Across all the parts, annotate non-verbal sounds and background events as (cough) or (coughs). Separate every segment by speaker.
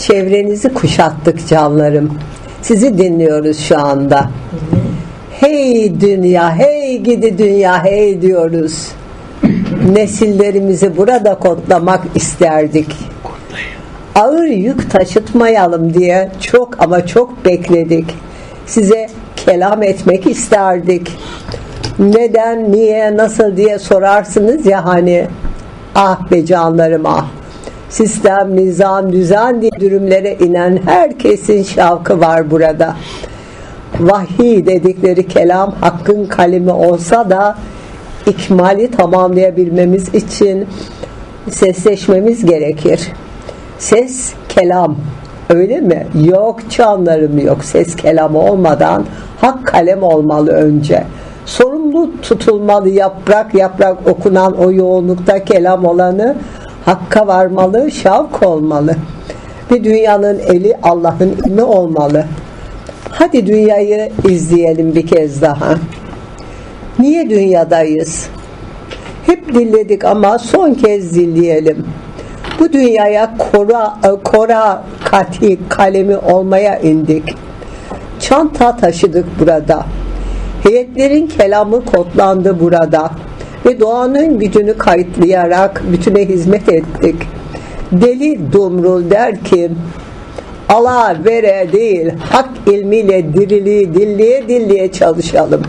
Speaker 1: Çevrenizi kuşattık canlarım. Sizi dinliyoruz şu anda. Hey dünya, hey gidi dünya, hey diyoruz. Nesillerimizi burada kodlamak isterdik. Ağır yük taşıtmayalım diye çok ama çok bekledik. Size kelam etmek isterdik. Neden, niye, nasıl diye sorarsınız ya hani. Ah be canlarım ah. Sistem, nizam, düzen diye dürümlere inen herkesin şavkı var burada. Vahiy dedikleri kelam hakkın kalemi olsa da ikmali tamamlayabilmemiz için sesleşmemiz gerekir. Ses kelam öyle mi? Yok canlarım yok. Ses kelam olmadan hak kalem olmalı önce. Sorumlu tutulmalı yaprak yaprak okunan o yoğunlukta kelam olanı hakka varmalı, şavk olmalı. Bir dünyanın eli Allah'ın ilmi olmalı. Hadi dünyayı izleyelim bir kez daha. Niye dünyadayız? Hep dinledik ama son kez dinleyelim. Bu dünyaya kora, kora kati kalemi olmaya indik. Çanta taşıdık burada. Heyetlerin kelamı kodlandı burada. Ve doğanın gücünü kayıtlayarak bütüne hizmet ettik. Deli Dumrul der ki ala vere değil hak ilmiyle diriliği dilliye dilliye çalışalım.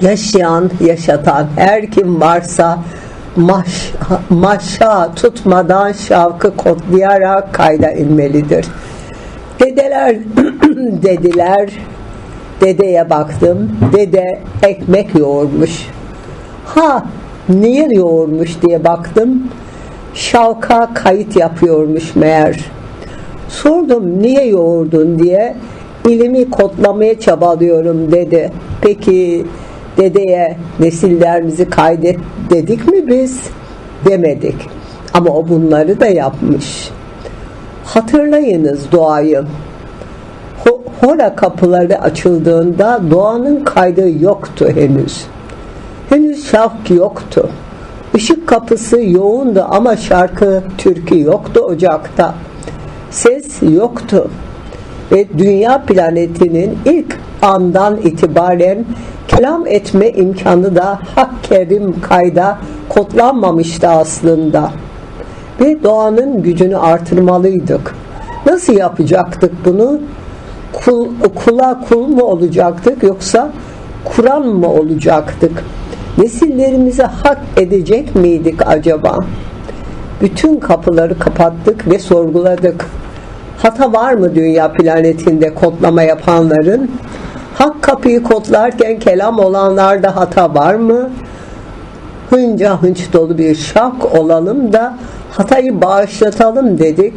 Speaker 1: Yaşayan, yaşatan her kim varsa maş, maşa tutmadan şavkı kodlayarak kayda inmelidir. Dedeler (clears throat) dediler, dedeye baktım, dede ekmek yoğurmuş. Ha niye yoğurmuş diye baktım, şavka kayıt yapıyormuş meğer. Sordum niye yoğurdun diye, ilimi kodlamaya çabalıyorum dedi. Peki dedeye nesillerimizi kaydet dedik mi biz? Demedik. Ama o bunları da yapmış. Hatırlayınız doğayı. Ho- Hora kapıları açıldığında doğanın kaydı yoktu henüz. Henüz şavk yoktu. Işık kapısı yoğundu ama şarkı türkü yoktu ocakta. Ses yoktu. Ve dünya planetinin ilk andan itibaren kelam etme imkanı da hak kerim kayda kodlanmamıştı aslında. Ve doğanın gücünü artırmalıydık. Nasıl yapacaktık bunu? Kul, kula kul mu olacaktık yoksa Kur'an mı olacaktık? Nesillerimize hak edecek miydik acaba? Bütün kapıları kapattık ve sorguladık. Hata var mı dünya planetinde kodlama yapanların? Hak kapıyı kodlarken kelam olanlarda hata var mı? Hınca hınç dolu bir şak olalım da hatayı bağışlatalım dedik.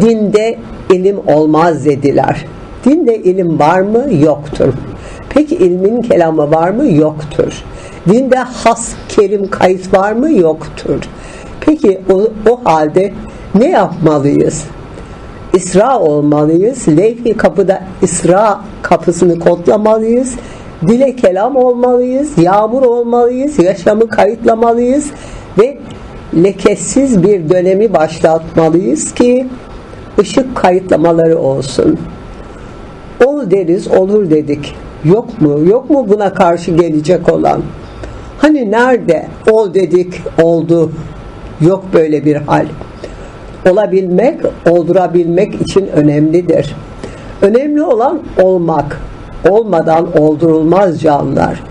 Speaker 1: Dinde ilim olmaz dediler. Dinde ilim var mı? Yoktur. Peki ilmin kelamı var mı? Yoktur. Dinde has kerim kayıt var mı? Yoktur. Peki o, o halde ne yapmalıyız? İsra olmalıyız. Levh-i kapıda İsra kapısını kodlamalıyız. Dile kelam olmalıyız. Yağmur olmalıyız. Yaşamı kayıtlamalıyız. Ve lekesiz bir dönemi başlatmalıyız ki ışık kayıtlamaları olsun. Ol deriz, olur dedik. Yok mu? Yok mu buna karşı gelecek olan? Hani nerede? Ol dedik, oldu. Yok böyle bir hal olabilmek, oldurabilmek için önemlidir. Önemli olan olmak. Olmadan oldurulmaz canlar.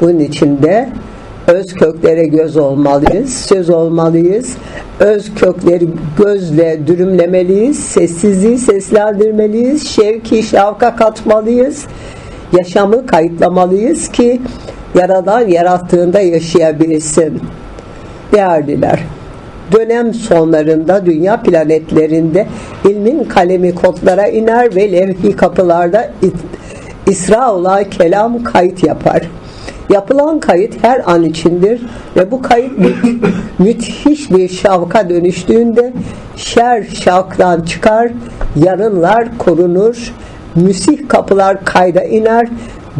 Speaker 1: Bunun için de öz köklere göz olmalıyız, söz olmalıyız. Öz kökleri gözle dürümlemeliyiz, sessizliği seslendirmeliyiz, şevki şavka katmalıyız. Yaşamı kayıtlamalıyız ki yaradan yarattığında yaşayabilsin. Değerliler, dönem sonlarında dünya planetlerinde ilmin kalemi kodlara iner ve levhi kapılarda İsra olan kelam kayıt yapar. Yapılan kayıt her an içindir ve bu kayıt mü (coughs) müthiş bir şavka dönüştüğünde şer şavktan çıkar, yarınlar korunur, müsih kapılar kayda iner,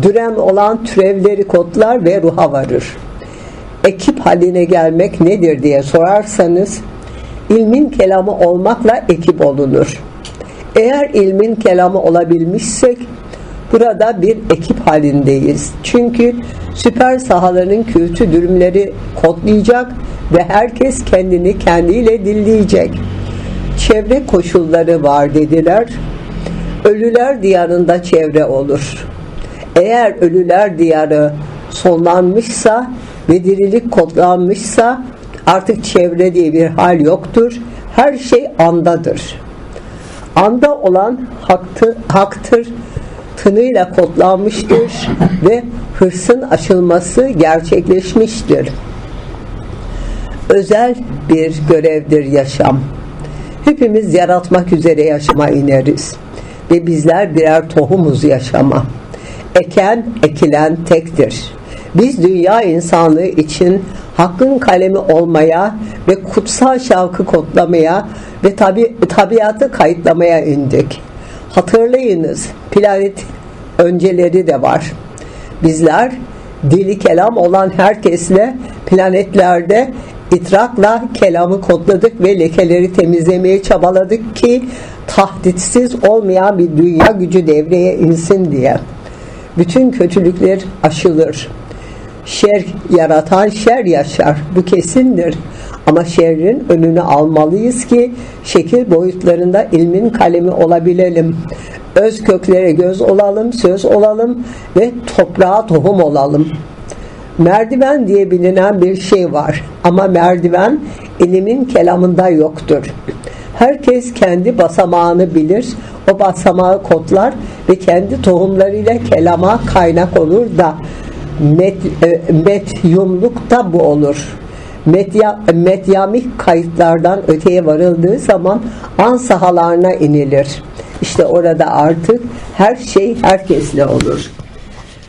Speaker 1: düren olan türevleri kodlar ve ruha varır ekip haline gelmek nedir diye sorarsanız ilmin kelamı olmakla ekip olunur. Eğer ilmin kelamı olabilmişsek burada bir ekip halindeyiz. Çünkü süper sahaların kötü durumları kodlayacak ve herkes kendini kendiyle dilleyecek. Çevre koşulları var dediler. Ölüler diyarında çevre olur. Eğer ölüler diyarı sonlanmışsa ve dirilik kodlanmışsa artık çevre diye bir hal yoktur. Her şey andadır. Anda olan haktı, haktır, tınıyla kodlanmıştır ve hırsın aşılması gerçekleşmiştir. Özel bir görevdir yaşam. Hepimiz yaratmak üzere yaşama ineriz. Ve bizler birer tohumuz yaşama. Eken, ekilen tektir. Biz dünya insanlığı için hakkın kalemi olmaya ve kutsal şavkı kodlamaya ve tabi, tabiatı kayıtlamaya indik. Hatırlayınız, planet önceleri de var. Bizler dili kelam olan herkesle planetlerde itrakla kelamı kodladık ve lekeleri temizlemeye çabaladık ki tahditsiz olmayan bir dünya gücü devreye insin diye. Bütün kötülükler aşılır. Şer yaratan şer yaşar. Bu kesindir. Ama şerrin önünü almalıyız ki şekil boyutlarında ilmin kalemi olabilelim. Öz köklere göz olalım, söz olalım ve toprağa tohum olalım. Merdiven diye bilinen bir şey var ama merdiven ilimin kelamında yoktur. Herkes kendi basamağını bilir, o basamağı kodlar ve kendi tohumlarıyla kelama kaynak olur da met, e, medyumluk da bu olur. Medya, medyamik kayıtlardan öteye varıldığı zaman an sahalarına inilir. İşte orada artık her şey herkesle olur.